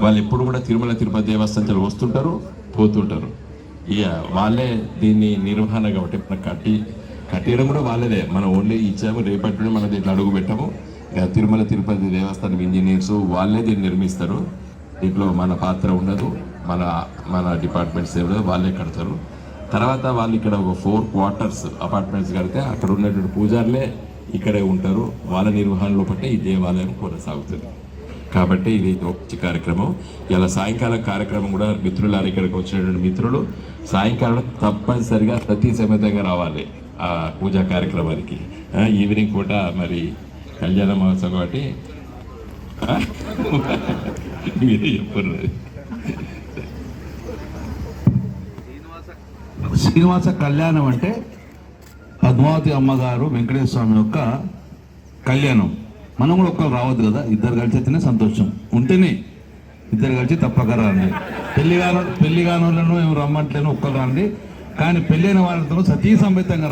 వాళ్ళు ఎప్పుడు కూడా తిరుమల తిరుపతి దేవస్థానం వస్తుంటారు పోతుంటారు. ఇక వాళ్ళే దీన్ని నిర్వహణ కాబట్టి మనం కట్టి కట్టేయడం కూడా వాళ్ళదే. మనం ఓన్లీ ఇచ్చాము రేపటి నుండి మనం దీంట్లో అడుగు పెట్టాము. ఇక తిరుమల తిరుపతి దేవస్థానం ఇంజనీర్స్ వాళ్ళే దీన్ని నిర్మిస్తారు. దీంట్లో మన పాత్ర ఉండదు మన మన డిపార్ట్మెంట్స్ ఏదో వాళ్ళే కడతారు. తర్వాత వాళ్ళు ఇక్కడ ఒక ఫోర్ క్వార్టర్స్ అపార్ట్మెంట్స్ కడితే అక్కడ ఉన్నటువంటి పూజారులే ఇక్కడే ఉంటారు. వాళ్ళ నిర్వహణలో పట్టే ఈ దేవాలయం కొనసాగుతుంది. కాబట్టి ఇది ఒక మంచి కార్యక్రమం. ఇలా సాయంకాలం కార్యక్రమం కూడా మిత్రులారు ఇక్కడికి వచ్చినటువంటి మిత్రులు సాయంకాలం తప్పనిసరిగా ప్రతి సమేతంగా రావాలి ఆ పూజా కార్యక్రమానికి. ఈవినింగ్ పూట మరి కళ్యాణ మహోత్సవం కాబట్టి ఆ? మీరే చెప్పారు శ్రీనివాస కళ్యాణం అంటే పద్మావతి అమ్మగారు వెంకటేశ్వర స్వామి యొక్క కళ్యాణం. మనం కూడా ఒక్కరు రావద్దు కదా ఇద్దరు కలిసి అయితేనే సంతోషం. ఉంటేనే ఇద్దరు కలిసి తప్పక రండి. పెళ్ళి కాని పెళ్ళి కాని వాళ్ళను ఏమి రమ్మంటలేను ఒక్కరు రండి. కానీ పెళ్ళైన వాళ్ళతో సతీ సమేతంగా